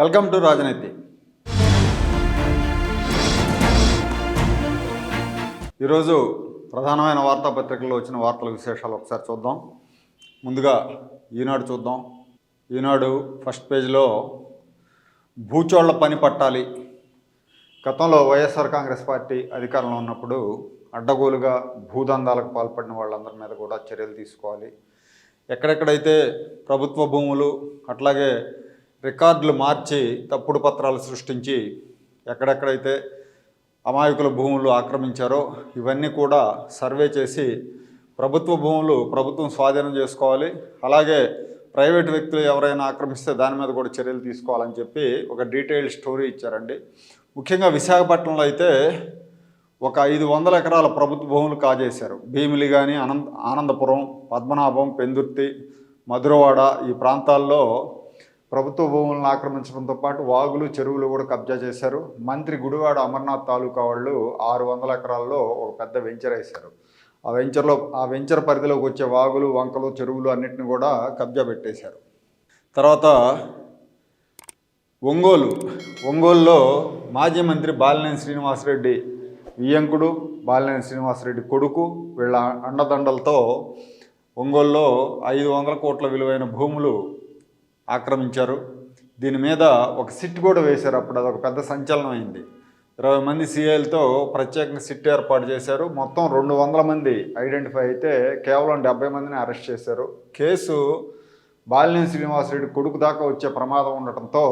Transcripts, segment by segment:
Welcome to రాజనీతి. ఈరోజు ప్రధానమైన వార్తాపత్రికల్లో వచ్చిన వార్తల విశేషాలు ఒకసారి చూద్దాం. ముందుగా ఈనాడు చూద్దాం. ఈనాడు ఫస్ట్ పేజీలో భూచోళ్ళ పని పట్టాలి. గతంలో వైఎస్ఆర్ కాంగ్రెస్ పార్టీ అధికారంలో ఉన్నప్పుడు అడ్డగోలుగా భూదందాలకు పాల్పడిన వాళ్ళందరి మీద కూడా చర్యలు తీసుకోవాలి. ఎక్కడెక్కడైతే ప్రభుత్వ భూములు అట్లాగే రికార్డులు మార్చి తప్పుడు పత్రాలు సృష్టించి ఎక్కడెక్కడైతే అమాయకుల భూములు ఆక్రమించారో ఇవన్నీ కూడా సర్వే చేసి ప్రభుత్వ భూములు ప్రభుత్వం స్వాధీనం చేసుకోవాలి. అలాగే ప్రైవేట్ వ్యక్తులు ఎవరైనా ఆక్రమిస్తే దాని మీద కూడా చర్యలు తీసుకోవాలని చెప్పి ఒక డీటెయిల్డ్ స్టోరీ ఇచ్చారండి. ముఖ్యంగా విశాఖపట్నంలో అయితే ఒక ఐదు వందల ఎకరాల ప్రభుత్వ భూములు కాజేశారు. భీమిలి కానీ అనంత ఆనందపురం పద్మనాభం పెందుర్తి మధురవాడ ఈ ప్రాంతాల్లో ప్రభుత్వ భూములను ఆక్రమించడంతో పాటు వాగులు చెరువులు కూడా కబ్జా చేశారు. మంత్రి గుడివాడ అమర్నాథ్ తాలూకా వాళ్ళు ఆరు వందల ఎకరాల్లో ఒక పెద్ద వెంచర్ వేశారు. ఆ వెంచర్లో ఆ వెంచర్ పరిధిలోకి వచ్చే వాగులు వంకలు చెరువులు అన్నిటిని కూడా కబ్జా పెట్టేశారు. తర్వాత ఒంగోలు. ఒంగోలులో మాజీ మంత్రి బాలినేని శ్రీనివాసరెడ్డి వియ్యంకుడు బాలినేని శ్రీనివాసరెడ్డి కొడుకు వీళ్ళ అండదండలతో ఒంగోలులో ఐదు వందల కోట్ల విలువైన భూములు ఆక్రమించారు. దీని మీద ఒక సిట్ కూడా వేశారు. అప్పుడు అదొక పెద్ద సంచలనం అయింది. ఇరవై మంది సీఐలతో ప్రత్యేకంగా సిట్ ఏర్పాటు చేశారు. మొత్తం రెండు వందల మంది ఐడెంటిఫై అయితే కేవలం డెబ్బై మందిని అరెస్ట్ చేశారు. కేసు బాలినేని శ్రీనివాసరెడ్డి కొడుకు దాకా వచ్చే ప్రమాదం ఉండటంతో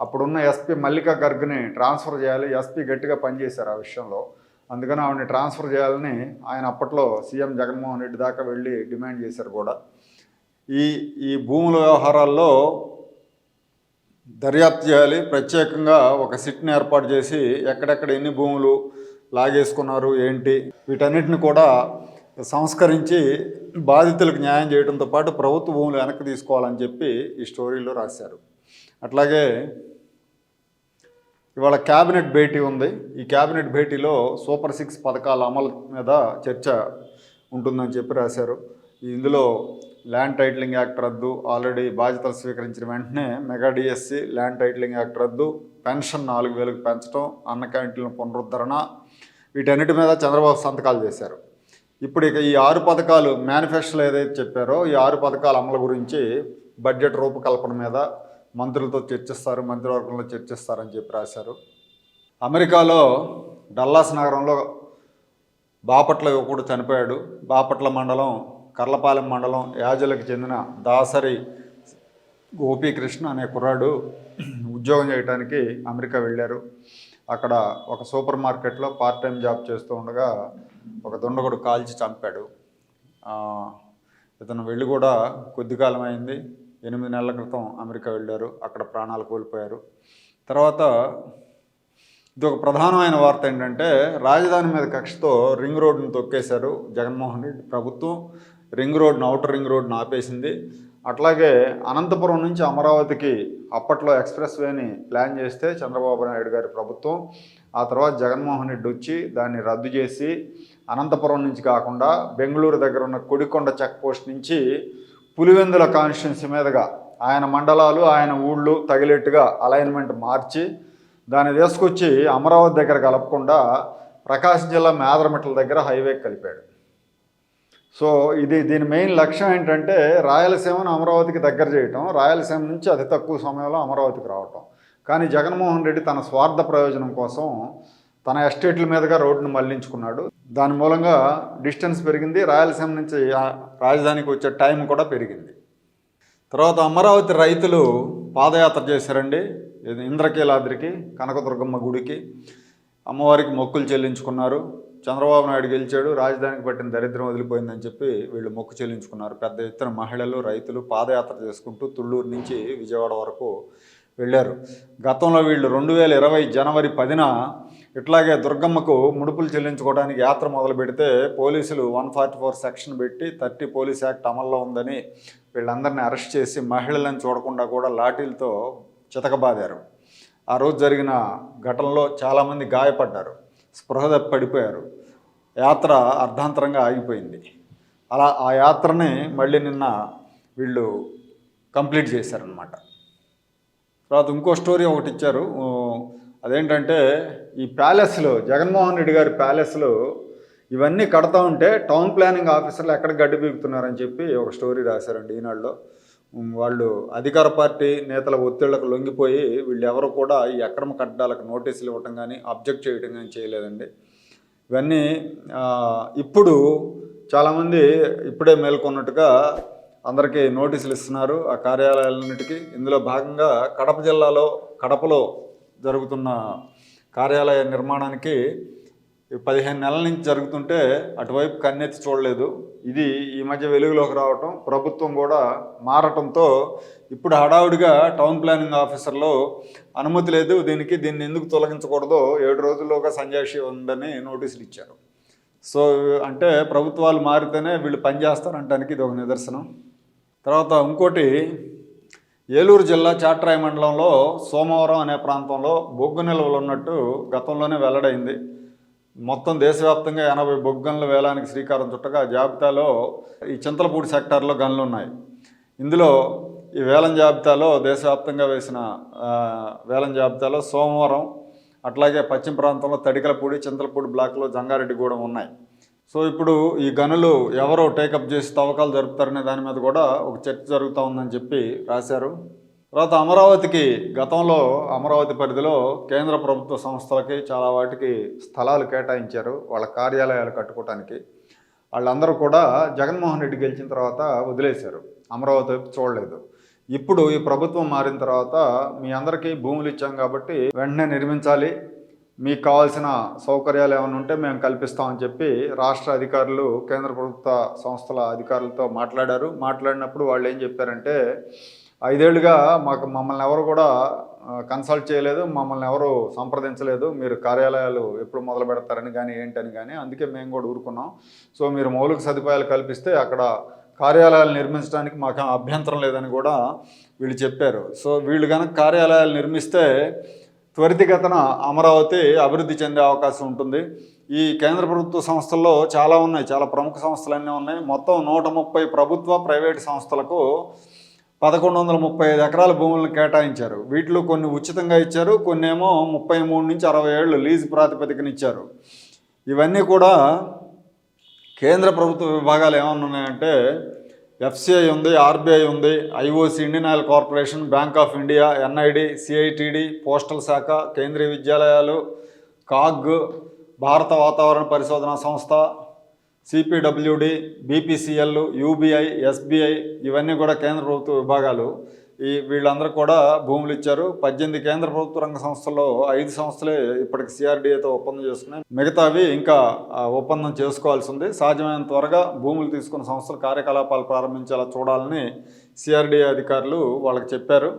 అప్పుడున్న ఎస్పీ మల్లికా గర్గ్ని ట్రాన్స్ఫర్ చేయాలి. ఎస్పీ గట్టిగా పనిచేశారు ఆ విషయంలో. అందుకని ఆవిడని ట్రాన్స్ఫర్ చేయాలని ఆయన అప్పట్లో సీఎం జగన్మోహన్ రెడ్డి దాకా వెళ్ళి డిమాండ్ చేశారు కూడా. ఈ ఈ భూముల వ్యవహారాల్లో దర్యాప్తు చేయాలి. ప్రత్యేకంగా ఒక సిట్ని ఏర్పాటు చేసి ఎక్కడెక్కడ ఎన్ని భూములు లాగేసుకున్నారు ఏంటి వీటన్నిటిని కూడా సంస్కరించి బాధితులకు న్యాయం చేయడంతో పాటు ప్రభుత్వ భూములు వెనక్కి తీసుకోవాలని చెప్పి ఈ స్టోరీలో రాశారు. అట్లాగే ఇవాళ క్యాబినెట్ భేటీ ఉంది. ఈ క్యాబినెట్ భేటీలో సూపర్ సిక్స్ పథకాల అమలు మీద చర్చ ఉంటుందని చెప్పి రాశారు. ఇందులో ల్యాండ్ టైటిలింగ్ యాక్ట్ రద్దు ఆల్రెడీ బాధ్యతలు స్వీకరించిన వెంటనే mega DSC land titling act రద్దు పెన్షన్ నాలుగు వేలకు పెంచడం అన్న క్యాంటీన్ల పునరుద్ధరణ వీటన్నిటి మీద చంద్రబాబు సంతకాలు చేశారు. ఇప్పుడు ఇక ఈ ఆరు పథకాలు మేనిఫెస్టోలో ఏదైతే చెప్పారో ఈ ఆరు పథకాల అమలు గురించి బడ్జెట్ రూపకల్పన మీద మంత్రులతో చర్చిస్తారు మంత్రివర్గంలో చర్చిస్తారని చెప్పి రాశారు. అమెరికాలో డల్లాస్ నగరంలో బాపట్ల యువకుడు చనిపోయాడు. బాపట్ల మండలం కర్లపాలెం మండలం యాజలకు చెందిన దాసరి గోపీకృష్ణ అనే కుర్రాడు ఉద్యోగం చేయడానికి అమెరికా వెళ్ళారు. అక్కడ ఒక సూపర్ మార్కెట్లో పార్ట్ టైం జాబ్ చేస్తూ ఉండగా ఒక దుండగుడు కాల్చి చంపాడు. ఇతను వెళ్ళి కూడా కొద్ది కాలం అయింది. ఎనిమిది నెలల క్రితం అమెరికా వెళ్ళారు. అక్కడ ప్రాణాలు కోల్పోయారు. తర్వాత ఇది ఒక ప్రధానమైన వార్త ఏంటంటే రాజధాని మీద కక్షతో రింగ్ రోడ్డును తొక్కేశారు జగన్మోహన్ రెడ్డి ప్రభుత్వం. రింగ్ రోడ్ను అవుటర్ రింగ్ రోడ్ను ఆపేసింది. అట్లాగే అనంతపురం నుంచి అమరావతికి అప్పట్లో ఎక్స్ప్రెస్ వేని ప్లాన్ చేస్తే చంద్రబాబు నాయుడు గారి ప్రభుత్వం ఆ తర్వాత జగన్మోహన్ రెడ్డి వచ్చి దాన్ని రద్దు చేసి అనంతపురం నుంచి కాకుండా బెంగళూరు దగ్గర ఉన్న కొడికొండ చెక్ పోస్ట్ నుంచి పులివెందుల కాన్స్టిట్యున్సీ మీదుగా ఆయన మండలాలు ఆయన ఊళ్ళు తగిలేట్టుగా అలైన్మెంట్ మార్చి దాన్ని తీసుకొచ్చి అమరావతి దగ్గర కలపకుండా ప్రకాశం జిల్లా మేదరమిట్ల దగ్గర హైవే కలిపాడు. సో ఇది దీని మెయిన్ లక్ష్యం ఏంటంటే రాయలసీమను అమరావతికి దగ్గర చేయటం రాయలసీమ నుంచి అతి తక్కువ సమయంలో అమరావతికి రావటం. కానీ జగన్మోహన్ రెడ్డి తన స్వార్థ ప్రయోజనం కోసం తన ఎస్టేట్ల మీదుగా రోడ్డును మళ్ళించుకున్నాడు. దాని మూలంగా డిస్టెన్స్ పెరిగింది. రాయలసీమ నుంచి రాజధానికి వచ్చే టైం కూడా పెరిగింది. తర్వాత అమరావతి రైతులు పాదయాత్ర చేశారండి. ఇది ఇంద్రకీలాద్రికి కనకదుర్గమ్మ గుడికి. అమ్మవారికి మొక్కులు చెల్లించుకున్నారు. చంద్రబాబు నాయుడు గెలిచాడు రాజధానికి పట్టిన దరిద్రం వదిలిపోయిందని చెప్పి వీళ్ళు మొక్కు చెల్లించుకున్నారు. పెద్ద ఎత్తున మహిళలు రైతులు పాదయాత్ర చేసుకుంటూ తుళ్ళూరు నుంచి విజయవాడ వరకు వెళ్ళారు. గతంలో వీళ్ళు రెండు వేల ఇరవై జనవరి పదిన ఇట్లాగే దుర్గమ్మకు ముడుపులు చెల్లించుకోవడానికి యాత్ర మొదలు పెడితే పోలీసులు వన్ ఫార్టీ ఫోర్ సెక్షన్ పెట్టి థర్టీ పోలీస్ యాక్ట్ అమల్లో ఉందని వీళ్ళందరినీ అరెస్ట్ చేసి మహిళలను చూడకుండా కూడా లాఠీలతో చితకబాదారు. ఆ రోజు జరిగిన ఘటనలో చాలామంది గాయపడ్డారు. స్పృహ పడిపోయారు. యాత్ర అర్ధాంతరంగా ఆగిపోయింది. అలా ఆ యాత్రని మళ్ళీ నిన్న వీళ్ళు కంప్లీట్ చేశారనమాట తర్వాత ఇంకో స్టోరీ ఒకటి ఇచ్చారు. అదేంటంటే ఈ ప్యాలెస్లో జగన్మోహన్ రెడ్డి గారి ప్యాలెస్లో ఇవన్నీ కడతా ఉంటే టౌన్ ప్లానింగ్ ఆఫీసర్లు ఎక్కడ గడ్డి బీగుతున్నారని చెప్పి ఒక స్టోరీ రాశారండి ఈనాడులో. వాళ్ళు అధికార పార్టీ నేతల ఒత్తిళ్ళకు లొంగిపోయి వీళ్ళు ఎవరు కూడా ఈ అక్రమ కట్టడాలకు నోటీసులు ఇవ్వటం కానీ అబ్జెక్ట్ చేయడం కానీ చేయలేదండి. ఇవన్నీ ఇప్పుడు చాలామంది ఇప్పుడే మేల్కొన్నట్టుగా అందరికీ నోటీసులు ఇస్తున్నారు. ఆ కార్యాలయాలన్నిటికీ ఇందులో భాగంగా కడప జిల్లాలో కడపలో జరుగుతున్న కార్యాలయ నిర్మాణానికి పదిహేను నెలల నుంచి జరుగుతుంటే అటువైపు కన్నెత్తి చూడలేదు. ఇది ఈ మధ్య వెలుగులోకి రావటం ప్రభుత్వం కూడా మారటంతో ఇప్పుడు హడావుడిగా టౌన్ ప్లానింగ్ ఆఫీసర్లో అనుమతి లేదు దీనికి దీన్ని ఎందుకు తొలగించకూడదో ఏడు రోజుల్లోగా సంజాషి ఉందని నోటీసులు ఇచ్చారు. సో అంటే ప్రభుత్వాలు మారితేనే వీళ్ళు పనిచేస్తారంటానికి ఇది ఒక నిదర్శనం. తర్వాత ఇంకోటి ఏలూరు జిల్లా చాట్రాయ మండలంలో సోమవరం అనే ప్రాంతంలో బొగ్గు నిల్వలు ఉన్నట్టు గతంలోనే వెల్లడైంది. మొత్తం దేశవ్యాప్తంగా ఎనభై బొగ్గన్ల వేలానికి శ్రీకారం చుట్టగా జాబితాలో ఈ చింతలపూడి సెక్టార్లో గన్లు ఉన్నాయి. ఇందులో ఈ వేలం జాబితాలో దేశవ్యాప్తంగా వేసిన వేలం జాబితాలో సోమవారం అట్లాగే పశ్చిమ ప్రాంతంలో తడికలపూడి చింతలపూడి బ్లాక్లో జంగారెడ్డిగూడెం ఉన్నాయి. సో ఇప్పుడు ఈ గనులు ఎవరో టేకప్ చేసి తవ్వకాలు జరుపుతారనే దాని మీద కూడా ఒక చర్చ జరుగుతూ ఉందని చెప్పి రాశారు. తర్వాత అమరావతికి గతంలో అమరావతి పరిధిలో కేంద్ర ప్రభుత్వ సంస్థలకి చాలా వాటికి స్థలాలు కేటాయించారు వాళ్ళ కార్యాలయాలు కట్టుకోవటానికి. వాళ్ళందరూ కూడా జగన్మోహన్ రెడ్డి గెలిచిన తర్వాత వదిలేశారు. అమరావతి వైపు చూడలేదు. ఇప్పుడు ఈ ప్రభుత్వం మారిన తర్వాత మీ అందరికీ భూములు ఇచ్చాం కాబట్టి వెంటనే నిర్మించాలి. మీకు కావాల్సిన సౌకర్యాలు ఏమైనా ఉంటే మేము కల్పిస్తామని చెప్పి రాష్ట్ర అధికారులు కేంద్ర ప్రభుత్వ సంస్థల అధికారులతో మాట్లాడారు. మాట్లాడినప్పుడు వాళ్ళు ఏం చెప్పారంటే ఐదేళ్ళుగా మాకు మమ్మల్ని ఎవరు కూడా కన్సల్ట్ చేయలేదు మమ్మల్ని ఎవరు సంప్రదించలేదు. మీరు కార్యాలయాలు ఎప్పుడు మొదలు పెడతారని కానీ ఏంటని కానీ అందుకే మేము కూడా ఊరుకున్నాం. సో మీరు మౌలిక సదుపాయాలు కల్పిస్తే అక్కడ కార్యాలయాలు నిర్మించడానికి మాకు అభ్యంతరం లేదని కూడా వీళ్ళు చెప్పారు. సో వీళ్ళు కనుక కార్యాలయాలు నిర్మిస్తే త్వరితగతన అమరావతి అభివృద్ధి చెందే అవకాశం ఉంటుంది. ఈ కేంద్ర ప్రభుత్వ సంస్థల్లో చాలా ఉన్నాయి. చాలా ప్రముఖ సంస్థలు అన్నీ ఉన్నాయి. మొత్తం నూట ముప్పై ప్రభుత్వ ప్రైవేట్ సంస్థలకు పదకొండు వందల ముప్పై ఐదు ఎకరాల భూములను కేటాయించారు. వీటిలో కొన్ని ఉచితంగా ఇచ్చారు కొన్ని ఏమో ముప్పై మూడు నుంచి అరవై ఏళ్ళు లీజు ప్రాతిపదికన ఇచ్చారు. ఇవన్నీ కూడా కేంద్ర ప్రభుత్వ విభాగాలు ఏమన్నా ఉన్నాయంటే ఎఫ్సిఐ ఉంది ఆర్బీఐ ఉంది IOC Indian Oil Corporation Bank of India NID CITD postal శాఖ కేంద్రీయ విద్యాలయాలు కాగ్ భారత వాతావరణ పరిశోధన సంస్థ సిపిడబ్ల్యూడి బీపీసీఎల్ యూబీఐ ఎస్బీఐ ఇవన్నీ కూడా కేంద్ర ప్రభుత్వ విభాగాలు. ఈ వీళ్ళందరూ కూడా భూములు ఇచ్చారు. పద్దెనిమిది కేంద్ర ప్రభుత్వ రంగ సంస్థల్లో ఐదు సంస్థలే ఇప్పటికి సిఆర్డీఏతో ఒప్పందం చేసుకున్నాయి. మిగతావి ఇంకా ఒప్పందం చేసుకోవాల్సి ఉంది సాధ్యమైన త్వరగా భూములు తీసుకున్న సంస్థలు కార్యకలాపాలు ప్రారంభించేలా చూడాలని సిఆర్డీఏ అధికారులు వాళ్ళకి చెప్పారు.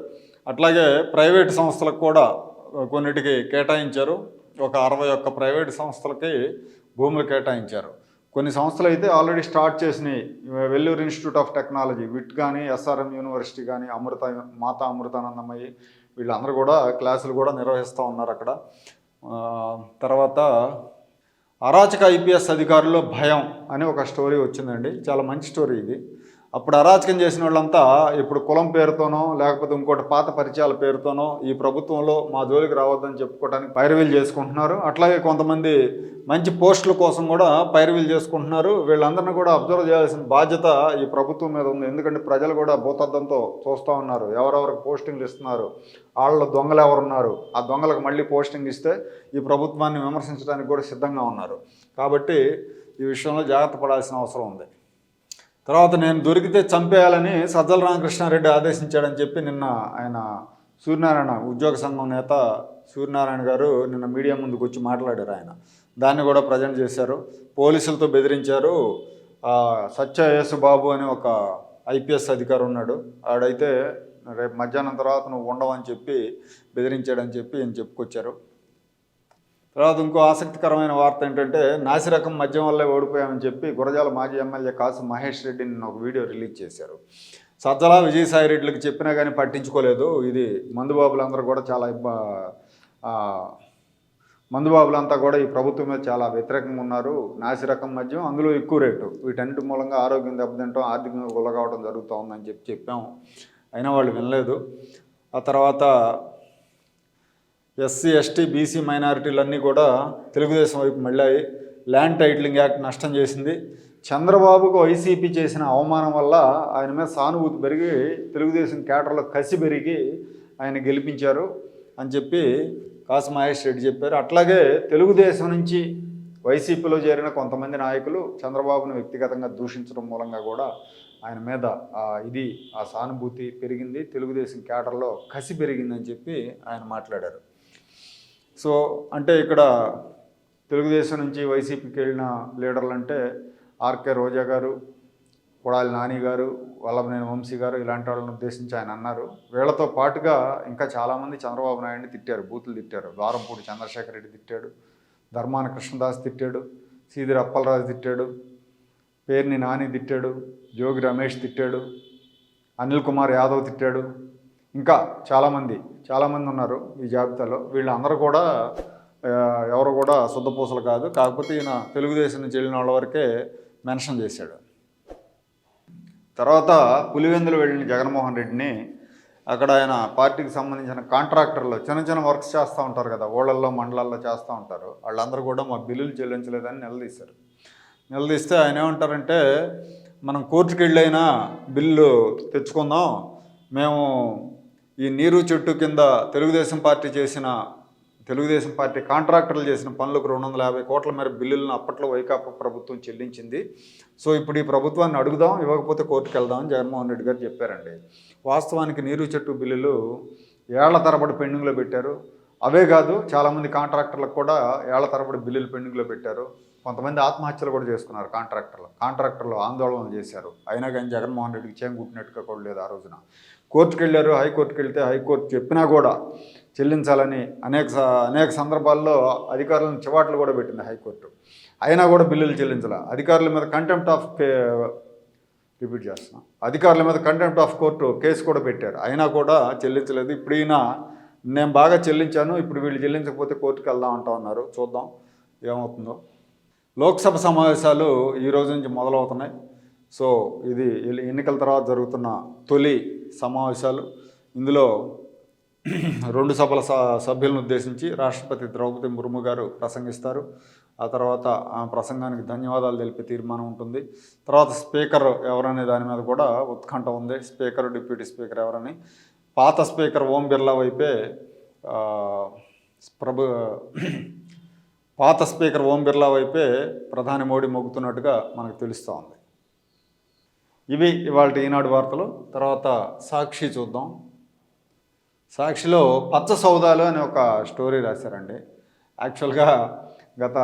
అట్లాగే ప్రైవేట్ సంస్థలకు కూడా కొన్నిటికి కేటాయించారు. ఒక అరవై ఒక్క ప్రైవేట్ సంస్థలకి భూములు కేటాయించారు. కొన్ని సంస్థలు అయితే ఆల్రెడీ స్టార్ట్ చేసినాయి. Vellore institute of technology VIT కానీ ఎస్ఆర్ఎం యూనివర్సిటీ కానీ అమృత మాతా అమృతానందమయ్యి వీళ్ళందరూ కూడా క్లాసులు కూడా నిర్వహిస్తూ ఉన్నారు అక్కడ. తర్వాత అరాచక ఐపీఎస్ అధికారుల్లో భయం అని ఒక స్టోరీ వచ్చిందండి. చాలా మంచి స్టోరీ ఇది. అప్పుడు అరాచకం చేసిన వాళ్ళంతా ఇప్పుడు కులం పేరుతోనో లేకపోతే ఇంకోటి పాత పరిచయాల పేరుతోనో ఈ ప్రభుత్వంలో మా జోలికి రావద్దని చెప్పుకోవడానికి పైరవీలు చేసుకుంటున్నారు. అట్లాగే కొంతమంది మంచి పోస్టుల కోసం కూడా పైరవీలు చేసుకుంటున్నారు. వీళ్ళందరినీ కూడా అబ్జర్వ్ చేయాల్సిన బాధ్యత ఈ ప్రభుత్వం మీద ఉంది. ఎందుకంటే ప్రజలు కూడా భూతద్దంతో చూస్తూ ఉన్నారు. ఎవరెవరికి పోస్టింగ్లు ఇస్తున్నారు? వాళ్ళ దొంగలు ఎవరున్నారు? ఆ దొంగలకు మళ్ళీ పోస్టింగ్ ఇస్తే ఈ ప్రభుత్వాన్ని విమర్శించడానికి కూడా సిద్ధంగా ఉన్నారు. కాబట్టి ఈ విషయంలో జాగ్రత్త పడాల్సిన అవసరం ఉంది. తర్వాత నేను దొరికితే చంపేయాలని సజ్జల రామకృష్ణారెడ్డి ఆదేశించాడని చెప్పి నిన్న ఆయన సూర్యనారాయణ ఉద్యోగ సంఘం నేత సూర్యనారాయణ గారు నిన్న మీడియా ముందుకు వచ్చి మాట్లాడారు ఆయన. దాన్ని కూడా ప్రజెంట్ చేశారు. పోలీసులతో బెదిరించారు. సత్య యేసుబాబు అని ఒక ఐపీఎస్ అధికారి ఉన్నాడు. ఆడైతే రేపు మధ్యాహ్నం తర్వాత నువ్వు ఉండవని చెప్పి బెదిరించాడని చెప్పి ఈయన చెప్పుకొచ్చారు. తర్వాత ఇంకో ఆసక్తికరమైన వార్త ఏంటంటే నాసిరకం మద్యం వల్లే ఓడిపోయామని చెప్పి గురజాల మాజీ ఎమ్మెల్యే కాసు మహేష్ రెడ్డి నిన్న ఒక వీడియో రిలీజ్ చేశారు. సజ్జల విజయసాయి రెడ్డికి చెప్పినా కానీ పట్టించుకోలేదు. ఇది మందుబాబులందరూ కూడా చాలా ఇబ్బ మందుబాబులంతా కూడా ఈ ప్రభుత్వం మీద చాలా వ్యతిరేకంగా ఉన్నారు. నాసిరకం మద్యం అందులో ఎక్కువ రేటు. వీటన్నిటి మూలంగా ఆరోగ్యం దెబ్బతింటాం ఆర్థికంగా గుల్లగావడం జరుగుతూ ఉందని చెప్పి. చెప్పాము అయినా వాళ్ళు వినలేదు. ఆ తర్వాత ఎస్సీ ఎస్టీ బీసీ మైనారిటీలన్నీ కూడా తెలుగుదేశం వైపు మళ్ళాయి. ల్యాండ్ టైటిలింగ్ యాక్ట్ నష్టం చేసింది. చంద్రబాబుకు వైసీపీ చేసిన అవమానం వల్ల ఆయన మీద సానుభూతి పెరిగి తెలుగుదేశం కేటర్లో కసి పెరిగి ఆయన గెలిపించారు అని చెప్పి కాసు మహేష్ రెడ్డి చెప్పారు. అట్లాగే తెలుగుదేశం నుంచి వైసీపీలో చేరిన కొంతమంది నాయకులు చంద్రబాబును వ్యక్తిగతంగా దూషించడం మూలంగా కూడా ఆయన మీద ఇది ఆ సానుభూతి పెరిగింది. తెలుగుదేశం కేటర్లో కసి పెరిగిందని చెప్పి ఆయన మాట్లాడారు. సో అంటే ఇక్కడ తెలుగుదేశం నుంచి వైసీపీకి వెళ్ళిన లీడర్లు అంటే ఆర్కే రోజా గారు కొడాలి నాని గారు వల్లభనేని వంశీ గారు ఇలాంటి వాళ్ళని ఉద్దేశించి ఆయన అన్నారు. వీళ్ళతో పాటుగా ఇంకా చాలామంది చంద్రబాబు నాయుడిని తిట్టారు బూతులు తిట్టారు. ద్వారంపూడి చంద్రశేఖర్ రెడ్డి తిట్టాడు ధర్మాన కృష్ణదాస్ తిట్టాడు సీదిరి అప్పలరాజు తిట్టాడు పేర్ని నాని తిట్టాడు జోగి రమేష్ తిట్టాడు అనిల్ కుమార్ యాదవ్ తిట్టాడు ఇంకా చాలామంది చాలామంది ఉన్నారు ఈ జాబితాలో. వీళ్ళందరూ కూడా ఎవరు కూడా శుద్ధపూసలు కాదు. కాకపోతే ఈయన తెలుగుదేశం నుంచి వెళ్ళిన వాళ్ళ వరకే మెన్షన్ చేశాడు. తర్వాత పులివెందులు వెళ్ళిన జగన్మోహన్ రెడ్డిని అక్కడ ఆయన పార్టీకి సంబంధించిన కాంట్రాక్టర్లు చిన్న చిన్న వర్క్స్ చేస్తూ ఉంటారు కదా ఊళ్ళల్లో మండలాల్లో చేస్తూ ఉంటారు. వాళ్ళందరూ కూడా మా బిల్లులు చెల్లించలేదని నిలదీశారు. నిలదీస్తే ఆయన ఏమంటారంటే మనం కోర్టుకి వెళ్ళైనా బిల్లు తెచ్చుకుందాం మేము ఈ నీరు చెట్టు కింద తెలుగుదేశం పార్టీ చేసిన తెలుగుదేశం పార్టీ కాంట్రాక్టర్లు చేసిన పనులకు రెండు వందల యాభై కోట్ల మేర బిల్లులను అప్పట్లో వైకాపా ప్రభుత్వం చెల్లించింది. సో ఇప్పుడు ఈ ప్రభుత్వాన్ని అడుగుదాం ఇవ్వకపోతే కోర్టుకు వెళ్దామని జగన్మోహన్ రెడ్డి గారు చెప్పారండి. వాస్తవానికి నీరు చెట్టు బిల్లులు ఏళ్ళ తరబడి పెండింగ్లో పెట్టారు. అవే కాదు చాలామంది కాంట్రాక్టర్లకు కూడా ఏళ్ళ తరబడి బిల్లులు పెండింగ్లో పెట్టారు. కొంతమంది ఆత్మహత్యలు కూడా చేసుకున్నారు కాంట్రాక్టర్లు. కాంట్రాక్టర్లు ఆందోళనలు చేశారు. అయినా కానీ జగన్మోహన్ రెడ్డికి చేయం గుట్టినట్టుగా కూడా లేదు ఆ రోజున. కోర్టుకు వెళ్ళారు హైకోర్టుకి వెళ్తే హైకోర్టు చెప్పినా కూడా చెల్లించాలని అనేక అనేక సందర్భాల్లో అధికారులను చివాట్లు కూడా పెట్టింది హైకోర్టు. అయినా కూడా బిల్లులు చెల్లించాల. అధికారుల మీద కంటెంప్ట్ ఆఫ్ రిపీట్ చేస్తున్నాం. అధికారుల మీద కంటెంప్ట్ ఆఫ్ కోర్టు కేసు కూడా పెట్టారు. అయినా కూడా చెల్లించలేదు. ఇప్పుడు ఈయన నేను బాగా చెల్లించాను ఇప్పుడు వీళ్ళు చెల్లించకపోతే కోర్టుకు వెళ్దాం అంటా ఉన్నారు. చూద్దాం ఏమవుతుందో. లోక్సభ సమావేశాలు ఈ రోజు నుంచి మొదలవుతున్నాయి. సో ఇది ఎన్నికల తర్వాత జరుగుతున్న తొలి సమావేశాలు. ఇందులో రెండు సభల స- సభ్యులను ఉద్దేశించి రాష్ట్రపతి ద్రౌపది ముర్ము గారు ప్రసంగిస్తారు. ఆ తర్వాత ఆ ప్రసంగానికి ధన్యవాదాలు తెలిపే తీర్మానం ఉంటుంది. తర్వాత స్పీకర్ ఎవరనే దాని మీద కూడా ఉత్కంఠ ఉంది. స్పీకర్ డిప్యూటీ స్పీకర్ ఎవరని. పాత స్పీకర్ ఓం బిర్లా వైపే ప్రభు పాత స్పీకర్ ఓం బిర్లా వైపే ప్రధాని మోడీ మొగ్గుతున్నట్టుగా మనకు తెలుస్తూ ఉంది. ఇవి ఇవాళ ఈనాడు వార్తలు. తర్వాత సాక్షి చూద్దాం. సాక్షిలో పచ్చ సౌదాలు అనే ఒక స్టోరీ రాశారండి. యాక్చువల్గా గత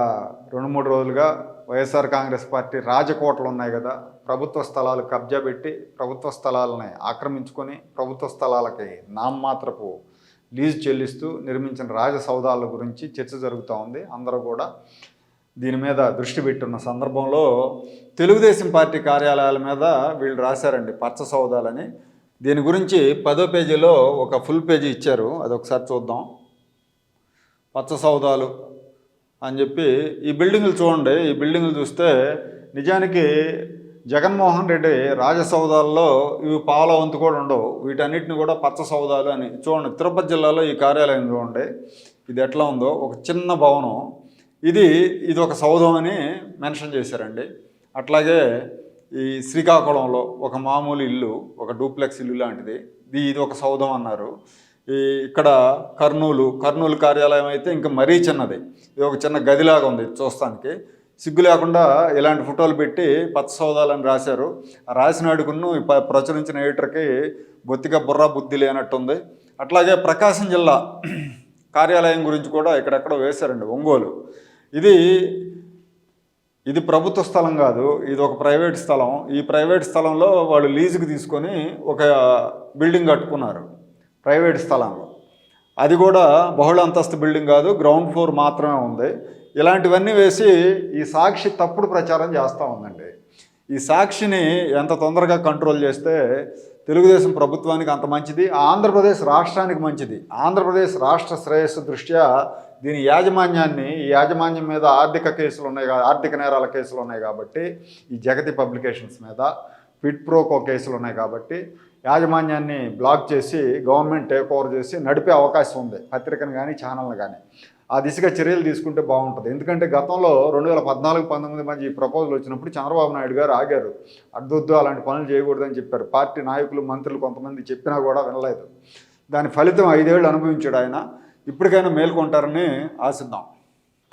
రెండు మూడు రోజులుగా వైఎస్ఆర్ కాంగ్రెస్ పార్టీ రాజకోటలు ఉన్నాయి కదా ప్రభుత్వ స్థలాలు కబ్జా పెట్టి ప్రభుత్వ స్థలాలని ఆక్రమించుకొని ప్రభుత్వ స్థలాలకి నామమాత్రపు లీజు చెల్లిస్తూ నిర్మించిన రాజసౌదాల గురించి చర్చ జరుగుతూ ఉంది. అందరూ కూడా దీని మీద దృష్టి పెట్టున్న సందర్భంలో తెలుగుదేశం పార్టీ కార్యాలయాల మీద వీళ్ళు రాశారండి పచ్చ సౌదాలని దీని గురించి పదో పేజీలో ఒక ఫుల్ పేజీ ఇచ్చారు. అది ఒకసారి చూద్దాం. పచ్చ సౌదాలు అని చెప్పి ఈ బిల్డింగులు చూడండి. ఈ బిల్డింగులు చూస్తే నిజానికి జగన్మోహన్ రెడ్డి రాజసౌదాల్లో ఇవి పావుల వంతు కూడా ఉండవు. వీటన్నిటిని కూడా పచ్చ సౌదాలు అని చూడండి. తిరుపతి జిల్లాలో ఈ కార్యాలయం చూడండి. ఇది ఎట్లా ఉందో? ఒక చిన్న భవనం. ఇది ఇది ఒక సౌధం అని మెన్షన్ చేశారండి. అట్లాగే ఈ శ్రీకాకుళంలో ఒక మామూలు ఇల్లు ఒక డూప్లెక్స్ ఇల్లు లాంటిది. ఇది ఇది ఒక సౌధం అన్నారు. ఈ ఇక్కడ కర్నూలు కర్నూలు కార్యాలయం అయితే ఇంకా మరీ చిన్నది. ఇది ఒక చిన్న గదిలాగా ఉంది చూస్తానికి. సిగ్గు లేకుండా ఇలాంటి ఫోటోలు పెట్టి పచ్చ సౌదాలని రాశారు. ఆ రాసిన అడుగును ఈ ప్రచురించిన ఎడిటర్కి బొత్తిగా బుర్రా బుద్ధి లేనట్టుంది. అట్లాగే ప్రకాశం జిల్లా కార్యాలయం గురించి కూడా ఇక్కడెక్కడ వేశారండి ఒంగోలు. ఇది ఇది ప్రభుత్వ స్థలం కాదు ఇది ఒక ప్రైవేట్ స్థలం. ఈ ప్రైవేట్ స్థలంలో వాళ్ళు లీజుకి తీసుకొని ఒక బిల్డింగ్ కట్టుకున్నారు ప్రైవేట్ స్థలంలో. అది కూడా బహుళ అంతస్తు బిల్డింగ్ కాదు గ్రౌండ్ ఫ్లోర్ మాత్రమే ఉంది. ఇలాంటివన్నీ వేసి ఈ సాక్షి తప్పుడు ప్రచారం చేస్తూ ఉందండి. ఈ సాక్షిని ఎంత తొందరగా కంట్రోల్ చేస్తే తెలుగుదేశం ప్రభుత్వానికి అంత మంచిది ఆంధ్రప్రదేశ్ రాష్ట్రానికి మంచిది. ఆంధ్రప్రదేశ్ రాష్ట్ర శ్రేయస్సు దృష్ట్యా దీని యాజమాన్యాన్ని ఈ యాజమాన్యం మీద ఆర్థిక కేసులు ఉన్నాయి ఆర్థిక నేరాల కేసులు ఉన్నాయి కాబట్టి ఈ జగతి పబ్లికేషన్స్ మీద ఫిట్ ప్రోకో కేసులు ఉన్నాయి కాబట్టి యాజమాన్యాన్ని బ్లాక్ చేసి గవర్నమెంట్ టేక్ ఓవర్ చేసి నడిపే అవకాశం ఉంది. పత్రికను కానీ ఛానల్ని కానీ ఆ దిశగా చర్యలు తీసుకుంటే బాగుంటుంది. ఎందుకంటే గతంలో రెండు వేల పద్నాలుగు పంతొమ్మిది మధ్య ఈ ప్రపోజల్ వచ్చినప్పుడు చంద్రబాబు నాయుడు గారు ఆగారు. అడ్డొద్దు అలాంటి పనులు చేయకూడదని చెప్పారు. పార్టీ నాయకులు మంత్రులు కొంతమంది చెప్పినా కూడా వినలేదు. దాని ఫలితం ఐదేళ్ళు అనుభవించాడు ఆయన. ఇప్పటికైనా మేల్కొంటారని ఆశిద్దాం.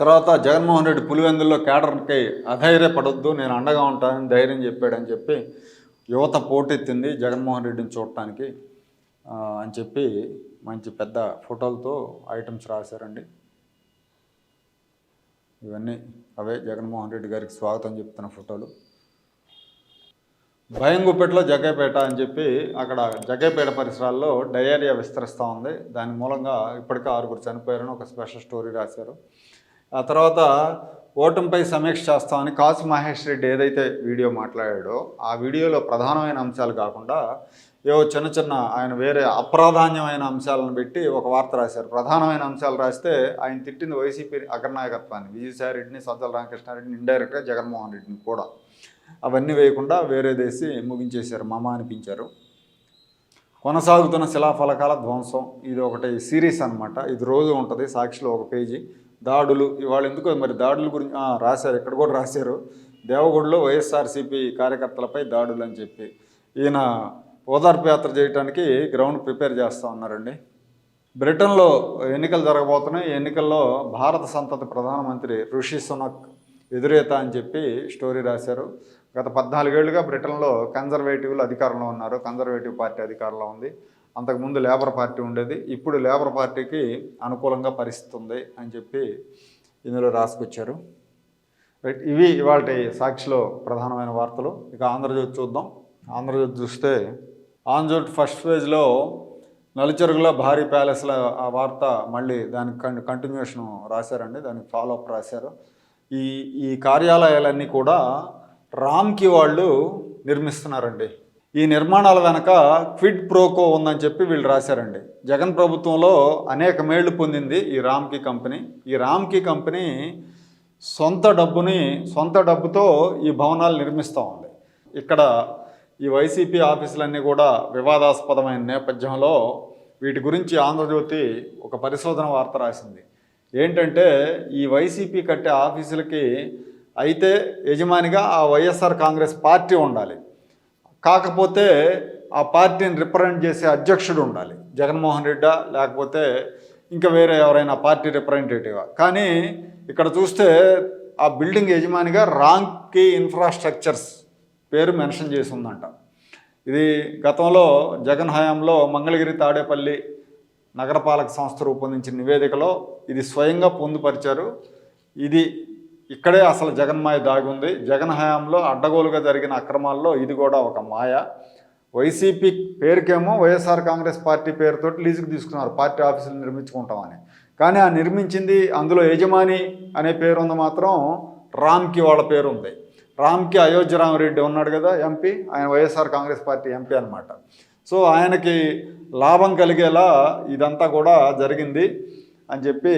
తర్వాత జగన్మోహన్ రెడ్డి పులివెందుల్లో కేడర్కి అధైర్యపడొద్దు నేను అండగా ఉంటానని ధైర్యం చెప్పాడని చెప్పి యువత పోటెత్తింది జగన్మోహన్ రెడ్డిని చూడటానికి అని చెప్పి మంచి పెద్ద ఫోటోలతో ఐటమ్స్ రాశారండి. ఇవన్నీ అవే జగన్మోహన్ రెడ్డి గారికి స్వాగతం చెప్తున్న ఫోటోలు. భయంగుప్పెట్లో జగ్గేపేట అని చెప్పి అక్కడ జగ్గేపేట పరిసరాల్లో డయేరియా విస్తరిస్తూ ఉంది. దాని మూలంగా ఇప్పటికే ఆరుగురు చనిపోయారని ఒక స్పెషల్ స్టోరీ రాశారు. ఆ తర్వాత ఓటమిపై సమీక్ష చేస్తామని కాసు మహేష్ రెడ్డి ఏదైతే వీడియో మాట్లాడాడో ఆ వీడియోలో ప్రధానమైన అంశాలు కాకుండా ఏవో చిన్న చిన్న ఆయన వేరే అప్రాధాన్యమైన అంశాలను పెట్టి ఒక వార్త రాశారు. ప్రధానమైన అంశాలు రాస్తే ఆయన తిట్టింది వైసీపీ అగ్రనాయకత్వాన్ని విజయసాయి రెడ్డిని సజ్జల రామకృష్ణారెడ్డిని ఇండైరెక్ట్గా జగన్మోహన్ రెడ్డిని కూడా. అవన్నీ వేయకుండా వేరేదేసి ముగించేశారు. మమ అనిపించారు. కొనసాగుతున్న శిలాఫలకాల ధ్వంసం ఇది ఒకటి సిరీస్ అన్నమాట. ఇది రోజు ఉంటుంది సాక్షిలో ఒక పేజీ. దాడులు ఇవాళ ఎందుకో మరి దాడుల గురించి రాశారు ఇక్కడ కూడా రాశారు. దేవగూడలో వైఎస్ఆర్సీపీ కార్యకర్తలపై దాడులు అని చెప్పి. ఈయన ఓదార్పు యాత్ర చేయడానికి గ్రౌండ్ ప్రిపేర్ చేస్తూ ఉన్నారండి. బ్రిటన్లో ఎన్నికలు జరగబోతున్నాయి. ఈ ఎన్నికల్లో భారత సంతతి ప్రధానమంత్రి ఋషి సునక్ ఎదురేత అని చెప్పి స్టోరీ రాశారు. గత పద్నాలుగేళ్ళుగా బ్రిటన్లో కన్జర్వేటివ్లు అధికారంలో ఉన్నారు. కన్జర్వేటివ్ పార్టీ అధికారంలో ఉంది. అంతకుముందు లేబర్ పార్టీ ఉండేది ఇప్పుడు లేబర్ పార్టీకి అనుకూలంగా పరిస్థితి ఉంది అని చెప్పి ఇందులో రాసుకొచ్చారు. రైట్ ఇవి ఇవాళ సాక్షిలో ప్రధానమైన వార్తలు. ఇక ఆంధ్రజ్యోతి చూద్దాం. ఆంధ్రజ్యోతి చూస్తే ఆంధ్రజ్యోతి ఫస్ట్ పేజ్లో నలుచెరుగులో భారీ ప్యాలెస్ల ఆ వార్త మళ్ళీ దానికి కన్ కంటిన్యూషన్ రాశారండి దానికి ఫాలో అప్ రాశారు. ఈ ఈ కార్యాలయాలన్నీ కూడా రామ్కి వాళ్ళు నిర్మిస్తున్నారండి. ఈ నిర్మాణాల వెనక క్విడ్ ప్రోకో ఉందని చెప్పి వీళ్ళు రాశారండి. జగన్ ప్రభుత్వంలో అనేక మేళ్ళు పొందింది ఈ రామ్కి కంపెనీ. ఈ రామ్కి కంపెనీ సొంత డబ్బుని సొంత డబ్బుతో ఈ భవనాలు నిర్మిస్తూ ఉంది. ఇక్కడ ఈ వైసీపీ ఆఫీసులన్నీ కూడా వివాదాస్పదమైన నేపథ్యంలో వీటి గురించి ఆంధ్రజ్యోతి ఒక పరిశోధన వార్త రాసింది. ఏంటంటే ఈ వైసీపీ కట్టే ఆఫీసులకి అయితే యజమానిగా ఆ వైఎస్ఆర్ కాంగ్రెస్ పార్టీ ఉండాలి. కాకపోతే ఆ పార్టీని రిప్రజెంట్ చేసే అధ్యక్షుడు ఉండాలి. జగన్మోహన్ రెడ్డా లేకపోతే ఇంకా వేరే ఎవరైనా పార్టీ రిప్రజెంటేటివా కానీ ఇక్కడ చూస్తే ఆ బిల్డింగ్ యజమానిగా రాంకీ ఇన్ఫ్రాస్ట్రక్చర్స్ పేరు మెన్షన్ చేసి ఉందంట ఇది గతంలో జగన్ హయాంలో మంగళగిరి తాడేపల్లి నగరపాలక సంస్థ రూపొందించిన నివేదికలో ఇది స్వయంగా పొందుపరిచారు. ఇది ఇక్కడే అసలు జగన్మాయ మాయ దాగుంది. జగన్ హయాంలో అడ్డగోలుగా జరిగిన అక్రమాల్లో ఇది కూడా ఒక మాయ. వైసీపీ పేరుకేమో వైఎస్ఆర్ కాంగ్రెస్ పార్టీ పేరుతో లీజుకు తీసుకున్నారు. పార్టీ ఆఫీసులు నిర్మించుకుంటామని. కానీ ఆ నిర్మించింది అందులో యజమాని అనే పేరు ఉంది మాత్రం రామ్కి వాళ్ళ పేరు ఉంది రామ్కి అయోధ్య రామరెడ్డి ఉన్నాడు కదా ఎంపీ. ఆయన వైఎస్ఆర్ కాంగ్రెస్ పార్టీ ఎంపీ అన్నమాట. సో ఆయనకి లాభం కలిగేలా ఇదంతా కూడా జరిగింది అని చెప్పి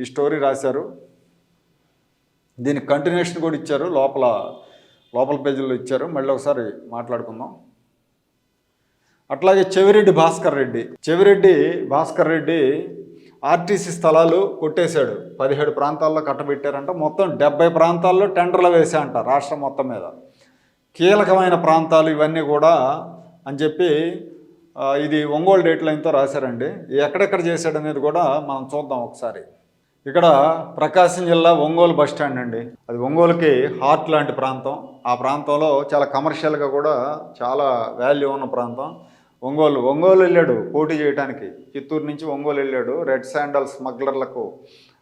ఈ స్టోరీ రాశారు. దీనికి కంటిన్యూషన్ కూడా ఇచ్చారు. లోపల లోపల పేజీలో ఇచ్చారు. మళ్ళీ ఒకసారి మాట్లాడుకుందాం. అట్లాగే చెవిరెడ్డి భాస్కర్ రెడ్డి. చెవిరెడ్డి భాస్కర్ రెడ్డి ఆర్టీసీ స్థలాలు కొట్టేశాడు. పదిహేడు ప్రాంతాల్లో కట్టబెట్టారంట. మొత్తం డెబ్బై ప్రాంతాల్లో టెండర్లు వేసాయంట రాష్ట్రం మొత్తం మీద. కీలకమైన ప్రాంతాలు ఇవన్నీ కూడా అని చెప్పి ఇది ఒంగోలు డేట్ లైన్తో రాశారండి. ఎక్కడెక్కడ చేశాడనేది కూడా మనం చూద్దాం ఒకసారి. ఇక్కడ ప్రకాశం జిల్లా ఒంగోలు బస్ స్టాండ్ అండి. అది ఒంగోలుకి హార్ట్ లాంటి ప్రాంతం. ఆ ప్రాంతంలో చాలా కమర్షియల్గా కూడా చాలా వాల్యూ ఉన్న ప్రాంతం. ఒంగోలు ఒంగోలు వెళ్ళాడు పోటీ చేయడానికి చిత్తూరు నుంచి ఒంగోలు వెళ్ళాడు. రెడ్ శాండల్ స్మగ్లర్లకు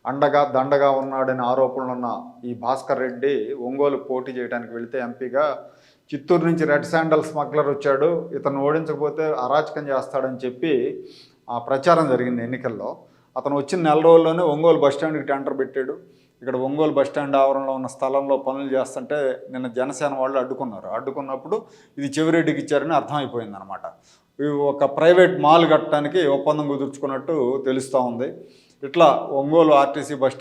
అండగా దండగా ఉన్నాడని ఆరోపణలు ఉన్న ఈ భాస్కర్ రెడ్డి ఒంగోలు పోటీ చేయడానికి వెళితే ఎంపీగా చిత్తూరు నుంచి రెడ్ శాండల్ స్మగ్లర్ వచ్చాడు. ఇతను ఓడించకపోతే అరాచకం చేస్తాడని చెప్పి ఆ ప్రచారం జరిగింది ఎన్నికల్లో. అతను వచ్చిన నెల రోజుల్లోనే ఒంగోలు బస్ స్టాండ్కి టెండర్ పెట్టాడు. ఇక్కడ ఒంగోలు బస్ స్టాండ్ ఆవరణలో ఉన్న స్థలంలో పనులు చేస్తుంటే నిన్న జనసేన వాళ్ళు అడ్డుకున్నారు. అడ్డుకున్నప్పుడు ఇది చెవిరెడ్డికి ఇచ్చారని అర్థమైపోయింది అనమాట ఒక ప్రైవేట్ మాల్ కట్టడానికి ఒప్పందం కుదుర్చుకున్నట్టు తెలుస్తూ ఉంది. ఇట్లా ఒంగోలు ఆర్టీసీ బస్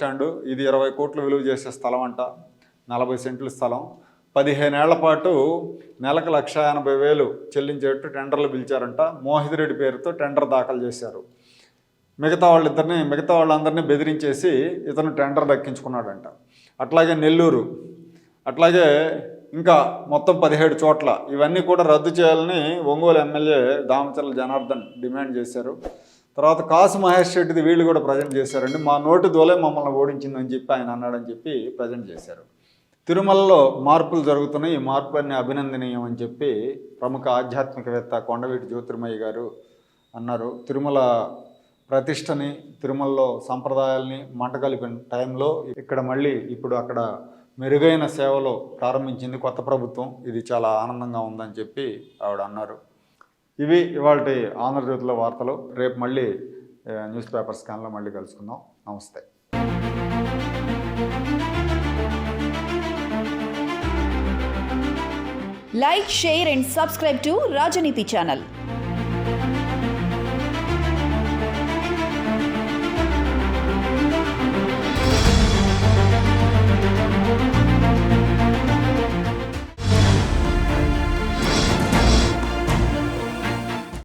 ఇది ఇరవై కోట్లు విలువ చేసే స్థలం అంట నలభై సెంట్ల స్థలం. పదిహేనేళ్ళ పాటు నెలకు లక్ష ఎనభై వేలు చెల్లించేట్టు టెండర్లు పిలిచారంట. మోహిత్ రెడ్డి పేరుతో టెండర్ దాఖలు చేశారు. మిగతా వాళ్ళిద్దరిని మిగతా వాళ్ళందరినీ బెదిరించేసి ఇతను టెండర్ దక్కించుకున్నాడంట. అట్లాగే నెల్లూరు అట్లాగే ఇంకా మొత్తం పదిహేడు చోట్ల ఇవన్నీ కూడా రద్దు చేయాలని ఒంగోలు ఎమ్మెల్యే దామచర్ల జనార్దన్ డిమాండ్ చేశారు. తర్వాత కాసు మహేష్ రెడ్డిది వీళ్ళు కూడా ప్రజెంట్ చేశారండి. మా నోటి దోలే మమ్మల్ని ఓడించిందని చెప్పి ఆయన అన్నాడని చెప్పి ప్రజెంట్ చేశారు. తిరుమలలో మార్పులు జరుగుతున్నాయి. ఈ మార్పులన్నీ అభినందనీయం అని చెప్పి ప్రముఖ ఆధ్యాత్మికవేత్త కొండవీటి జ్యోతిర్మయ్య గారు అన్నారు. తిరుమల ప్రతిష్టని తిరుమలలో సంప్రదాయాల్ని మంట కలిపిన టైంలో ఇక్కడ మళ్ళీ ఇప్పుడు అక్కడ మెరుగైన సేవలు ప్రారంభించింది కొత్త ప్రభుత్వం. ఇది చాలా ఆనందంగా ఉందని చెప్పి ఆవిడ అన్నారు. ఇవి ఇవాళ ఆంధ్రజ్యోతిలో వార్తలు. రేపు మళ్ళీ న్యూస్ పేపర్ స్కాన్లో మళ్ళీ కలుసుకుందాం. నమస్తే. Like share and subscribe to Rajaneeti channel.